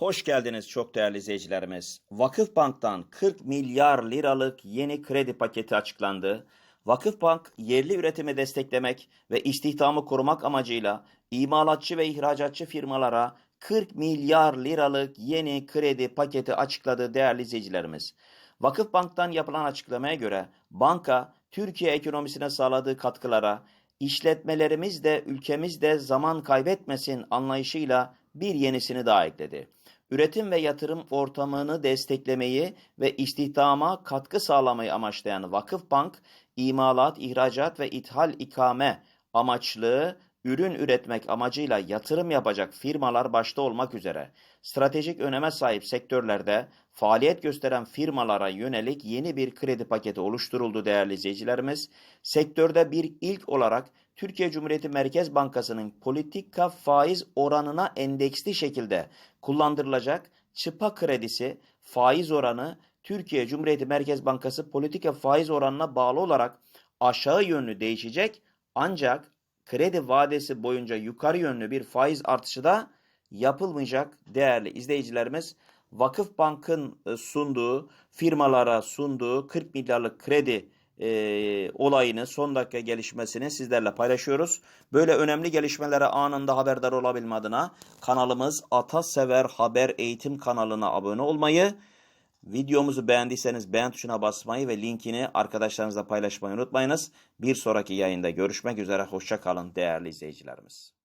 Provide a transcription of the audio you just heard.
Hoş geldiniz çok değerli izleyicilerimiz. Vakıfbank'tan 40 milyar liralık yeni kredi paketi açıklandı. Vakıfbank yerli üretimi desteklemek ve istihdamı korumak amacıyla imalatçı ve ihracatçı firmalara 40 milyar liralık yeni kredi paketi açıkladı değerli izleyicilerimiz. Vakıfbank'tan yapılan açıklamaya göre banka Türkiye ekonomisine sağladığı katkılara işletmelerimiz de ülkemiz de zaman kaybetmesin anlayışıyla bir yenisini daha ekledi. Üretim ve yatırım ortamını desteklemeyi ve istihdama katkı sağlamayı amaçlayan Vakıfbank, imalat, ihracat ve ithal ikame amaçlı ürün üretmek amacıyla yatırım yapacak firmalar başta olmak üzere stratejik öneme sahip sektörlerde faaliyet gösteren firmalara yönelik yeni bir kredi paketi oluşturuldu değerli izleyicilerimiz. Sektörde bir ilk olarak Türkiye Cumhuriyeti Merkez Bankası'nın politika faiz oranına endeksli şekilde kullandırılacak çıpa kredisi faiz oranı Türkiye Cumhuriyeti Merkez Bankası politika faiz oranına bağlı olarak aşağı yönlü değişecek ancak kredi vadesi boyunca yukarı yönlü bir faiz artışı da yapılmayacak değerli izleyicilerimiz. Vakıfbank'ın e, sunduğu, firmalara sunduğu 40 milyarlık kredi e, olayını, son dakika gelişmesini sizlerle paylaşıyoruz. Böyle önemli gelişmelere anında haberdar olabilme adına kanalımız Atasever Haber Eğitim kanalına abone olmayı, videomuzu beğendiyseniz beğen tuşuna basmayı ve linkini arkadaşlarınızla paylaşmayı unutmayınız. Bir sonraki yayında görüşmek üzere, hoşça kalın değerli izleyicilerimiz.